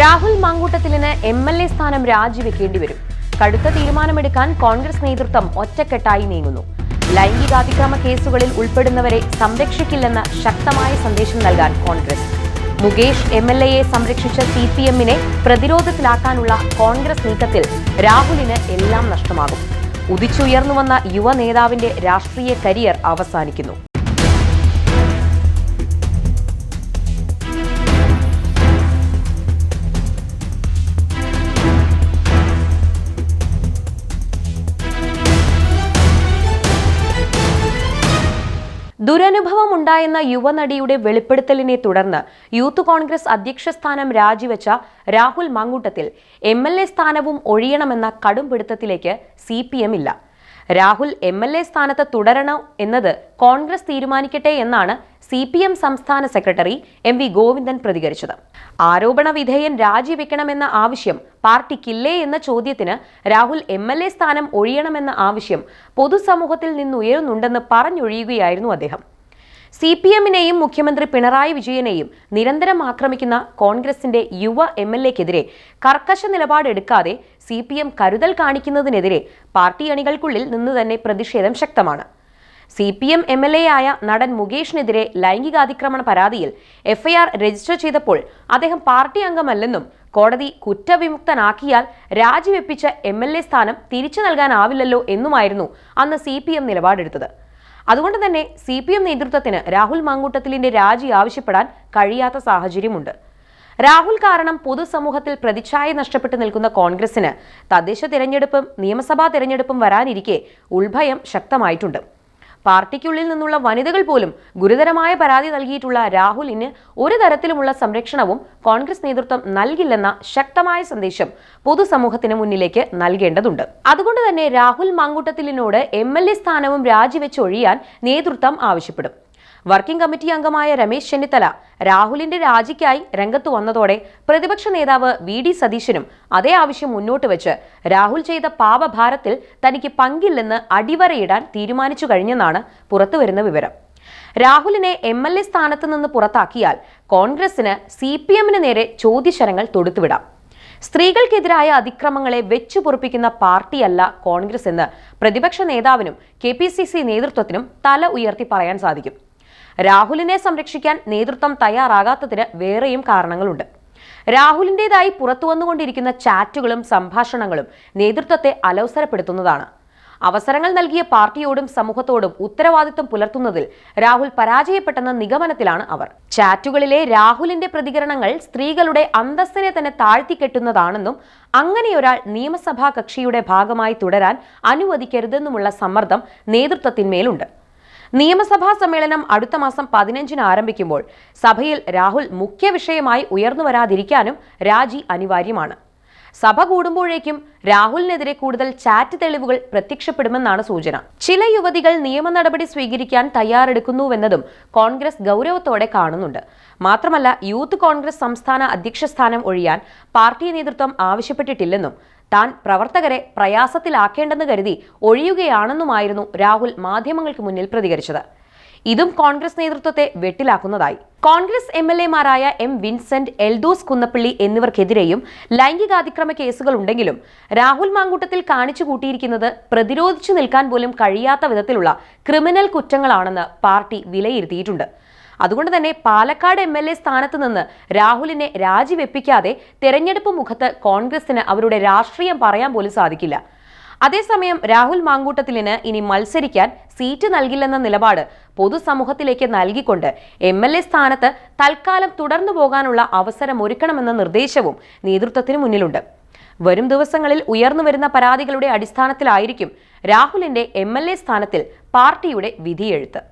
രാഹുൽ മാങ്കൂട്ടത്തിലിന് M L A സ്ഥാനം രാജിവെക്കേണ്ടി വരും. കടുത്ത തീരുമാനമെടുക്കാൻ കോൺഗ്രസ് നേതൃത്വം ഒറ്റക്കെട്ടായി നീങ്ങുന്നു. ലൈംഗികാതിക്രമ കേസുകളിൽ ഉൾപ്പെടുന്നവരെ സംരക്ഷിക്കില്ലെന്ന ശക്തമായ സന്ദേശം നൽകാൻ കോൺഗ്രസ്. മുകേഷ് എം എൽ എയെ സംരക്ഷിച്ച സി പി എമ്മിനെ പ്രതിരോധത്തിലാക്കാനുള്ള കോൺഗ്രസ് നീക്കത്തിൽ രാഹുലിന് എല്ലാം നഷ്ടമാകും. ഉദിച്ചുയർന്നുവന്ന യുവ നേതാവിന്റെ രാഷ്ട്രീയ കരിയർ അവസാനിക്കുന്നു. ദുരനുഭവം ഉണ്ടായെന്ന യുവനടിയുടെ വെളിപ്പെടുത്തലിനെ തുടർന്ന് യൂത്ത് കോൺഗ്രസ് അധ്യക്ഷ സ്ഥാനം രാജിവെച്ച Rahul Mamkootathil M L A സ്ഥാനവും ഒഴിയണമെന്ന കടും പിടുത്തത്തിലേക്ക് സി പി എം ഇല്ല. രാഹുൽ എം എൽ എ സ്ഥാനത്ത് തുടരണോ എന്നത് കോൺഗ്രസ് തീരുമാനിക്കട്ടെ എന്നാണ് സി പി എം സംസ്ഥാന സെക്രട്ടറി എം വി ഗോവിന്ദൻ പ്രതികരിച്ചത്. ആരോപണ വിധേയൻ രാജിവെക്കണമെന്ന ആവശ്യം പാർട്ടിക്കില്ലേ എന്ന ചോദ്യത്തിന് രാഹുൽ എം എൽ എ സ്ഥാനം ഒഴിയണമെന്ന ആവശ്യം പൊതുസമൂഹത്തിൽ നിന്നുയരുന്നുണ്ടെന്ന് പറഞ്ഞൊഴിയുകയായിരുന്നു അദ്ദേഹം. സി പി എമ്മിനെയും മുഖ്യമന്ത്രി പിണറായി വിജയനെയും നിരന്തരം ആക്രമിക്കുന്ന കോൺഗ്രസിന്റെ യുവ എം എൽ എക്കെതിരെ കർക്കശ നിലപാടെടുക്കാതെ സി പി എം കരുതൽ കാണിക്കുന്നതിനെതിരെ പാർട്ടി അണികൾക്കുള്ളിൽ നിന്ന് തന്നെ പ്രതിഷേധം ശക്തമാണ്. C P M M L A ആയ നടൻ മുകേഷിനെതിരെ ലൈംഗികാതിക്രമണ പരാതിയിൽ എഫ്ഐആർ രജിസ്റ്റർ ചെയ്തപ്പോൾ അദ്ദേഹം പാർട്ടി അംഗമല്ലെന്നും കോടതി കുറ്റവിമുക്തനാക്കിയാൽ രാജിവെപ്പിച്ച എം എൽ എ സ്ഥാനം തിരിച്ചു നൽകാനാവില്ലല്ലോ എന്നുമായിരുന്നു അന്ന് സി പി എം നിലപാടെടുത്തത്. അതുകൊണ്ട് തന്നെ സി പി എം നേതൃത്വത്തിന് രാഹുൽ മാങ്കൂട്ടത്തിലിന്റെ രാജി ആവശ്യപ്പെടാൻ കഴിയാത്ത സാഹചര്യമുണ്ട്. രാഹുൽ കാരണം പൊതുസമൂഹത്തിൽ പ്രതിച്ഛായ നഷ്ടപ്പെട്ടു നിൽക്കുന്ന കോൺഗ്രസിന് തദ്ദേശ തിരഞ്ഞെടുപ്പും നിയമസഭാ തിരഞ്ഞെടുപ്പും വരാനിരിക്കെ ഉൾഭയം ശക്തമായിട്ടുണ്ട്. പാർട്ടിക്കുള്ളിൽ നിന്നുള്ള വനിതകൾ പോലും ഗുരുതരമായ പരാതി നൽകിയിട്ടുള്ള രാഹുലിന് ഒരു തരത്തിലുമുള്ള സംരക്ഷണവും കോൺഗ്രസ് നേതൃത്വം നൽകില്ലെന്ന ശക്തമായ സന്ദേശം പൊതുസമൂഹത്തിന് മുന്നിലേക്ക് നൽകേണ്ടതുണ്ട്. അതുകൊണ്ട് തന്നെ രാഹുൽ മാങ്കൂട്ടത്തിലിനോട് എം എൽ എ സ്ഥാനവും രാജിവെച്ചൊഴിയാൻ നേതൃത്വം ആവശ്യപ്പെടും. വർക്കിംഗ് കമ്മിറ്റി അംഗമായ രമേശ് ചെന്നിത്തല രാഹുലിന്റെ രാജിക്കായി രംഗത്തു വന്നതോടെ പ്രതിപക്ഷ നേതാവ് വി ഡി സതീശനും അതേ ആവശ്യം മുന്നോട്ട് വെച്ച് രാഹുൽ ചെയ്ത പാപഭാരത്തിൽ തനിക്ക് പങ്കില്ലെന്ന് അടിവരയിടാൻ തീരുമാനിച്ചു കഴിഞ്ഞെന്നാണ് പുറത്തുവരുന്ന വിവരം. രാഹുലിനെ എം എൽ എ സ്ഥാനത്ത് നിന്ന് പുറത്താക്കിയാൽ കോൺഗ്രസിന് സി പി എമ്മിന് നേരെ ചോദ്യശരങ്ങൾ തൊടുത്തുവിടാം. സ്ത്രീകൾക്കെതിരായ അതിക്രമങ്ങളെ വെച്ചു പൊറുപ്പിക്കുന്ന പാർട്ടിയല്ല കോൺഗ്രസ് എന്ന് പ്രതിപക്ഷ നേതാവിനും കെ പി സി സി നേതൃത്വത്തിനും തല ഉയർത്തി പറയാൻ സാധിക്കും. രാഹുലിനെ സംരക്ഷിക്കാൻ നേതൃത്വം തയ്യാറാകാത്തതിന് വേറെയും കാരണങ്ങളുണ്ട്. രാഹുലിന്റെതായി പുറത്തു വന്നുകൊണ്ടിരിക്കുന്ന ചാറ്റുകളും സംഭാഷണങ്ങളും നേതൃത്വത്തെ അലൗസരപ്പെടുത്തുന്നതാണ്. അവസരങ്ങൾ നൽകിയ പാർട്ടിയോടും സമൂഹത്തോടും ഉത്തരവാദിത്വം പുലർത്തുന്നതിൽ രാഹുൽ പരാജയപ്പെട്ടെന്ന നിഗമനത്തിലാണ് അവർ. ചാറ്റുകളിലെ രാഹുലിന്റെ പ്രതികരണങ്ങൾ സ്ത്രീകളുടെ അന്തസ്സിനെ തന്നെ താഴ്ത്തിക്കെട്ടുന്നതാണെന്നും അങ്ങനെയൊരാൾ നിയമസഭാ കക്ഷിയുടെ ഭാഗമായി തുടരാൻ അനുവദിക്കരുതെന്നുമുള്ള സമ്മർദ്ദം നേതൃത്വത്തിന്മേലുണ്ട്. നിയമസഭാ സമ്മേളനം അടുത്ത മാസം പതിനഞ്ചിന് ആരംഭിക്കുമ്പോൾ സഭയിൽ രാഹുൽ മുഖ്യ വിഷയമായി ഉയർന്നു വരാതിരിക്കാനും രാജി അനിവാര്യമാണ്. സഭ കൂടുമ്പോഴേക്കും രാഹുലിനെതിരെ കൂടുതൽ ചാറ്റ് തെളിവുകൾ പ്രത്യക്ഷപ്പെടുമെന്നാണ് സൂചന. ചില യുവതികൾ നിയമ നടപടി സ്വീകരിക്കാൻ തയ്യാറെടുക്കുന്നുവെന്നതും കോൺഗ്രസ് ഗൗരവത്തോടെ കാണുന്നുണ്ട്. മാത്രമല്ല യൂത്ത് കോൺഗ്രസ് സംസ്ഥാന അധ്യക്ഷ സ്ഥാനം ഒഴിയാൻ പാർട്ടി നേതൃത്വം ആവശ്യപ്പെട്ടിട്ടില്ലെന്നും താൻ പ്രവർത്തകരെ പ്രയാസത്തിലാക്കേണ്ടെന്ന് കരുതി ഒഴിയുകയാണെന്നുമായിരുന്നു രാഹുൽ മാധ്യമങ്ങൾക്ക് മുന്നിൽ പ്രതികരിച്ചത്. ഇതും കോൺഗ്രസ് നേതൃത്വത്തെ വെട്ടിലാക്കുന്നതായി. കോൺഗ്രസ് എം എൽ എമാരായ എം വിൻസെന്റ് എൽദോസ് കുന്നപ്പള്ളി എന്നിവർക്കെതിരെയും ലൈംഗികാതിക്രമ കേസുകൾ ഉണ്ടെങ്കിലും രാഹുൽ മാങ്കൂട്ടത്തിൽ കാണിച്ചു കൂട്ടിയിരിക്കുന്നത് പ്രതിരോധിച്ചു നിൽക്കാൻ പോലും കഴിയാത്ത വിധത്തിലുള്ള ക്രിമിനൽ കുറ്റങ്ങളാണെന്ന് പാർട്ടി വിലയിരുത്തിയിട്ടുണ്ട്. അതുകൊണ്ട് തന്നെ പാലക്കാട് എം എൽ എ സ്ഥാനത്ത് നിന്ന് രാഹുലിനെ രാജിവെപ്പിക്കാതെ തെരഞ്ഞെടുപ്പ് മുഖത്ത് കോൺഗ്രസിന് അവരുടെ രാഷ്ട്രീയം പറയാൻ പോലും സാധിക്കില്ല. അതേസമയം രാഹുൽ മാങ്കൂട്ടത്തിലിന് ഇനി മത്സരിക്കാൻ സീറ്റ് നൽകില്ലെന്ന നിലപാട് പൊതുസമൂഹത്തിലേക്ക് നൽകിക്കൊണ്ട് എം എൽ എ സ്ഥാനത്ത് തൽക്കാലം തുടർന്നു പോകാനുള്ള അവസരം ഒരുക്കണമെന്ന നിർദ്ദേശവും നേതൃത്വത്തിന് മുന്നിലുണ്ട്. വരും ദിവസങ്ങളിൽ ഉയർന്നു വരുന്ന പരാതികളുടെ അടിസ്ഥാനത്തിലായിരിക്കും രാഹുലിന്റെ എം എൽ എ സ്ഥാനത്തിൽ പാർട്ടിയുടെ വിധിയെഴുത്ത്.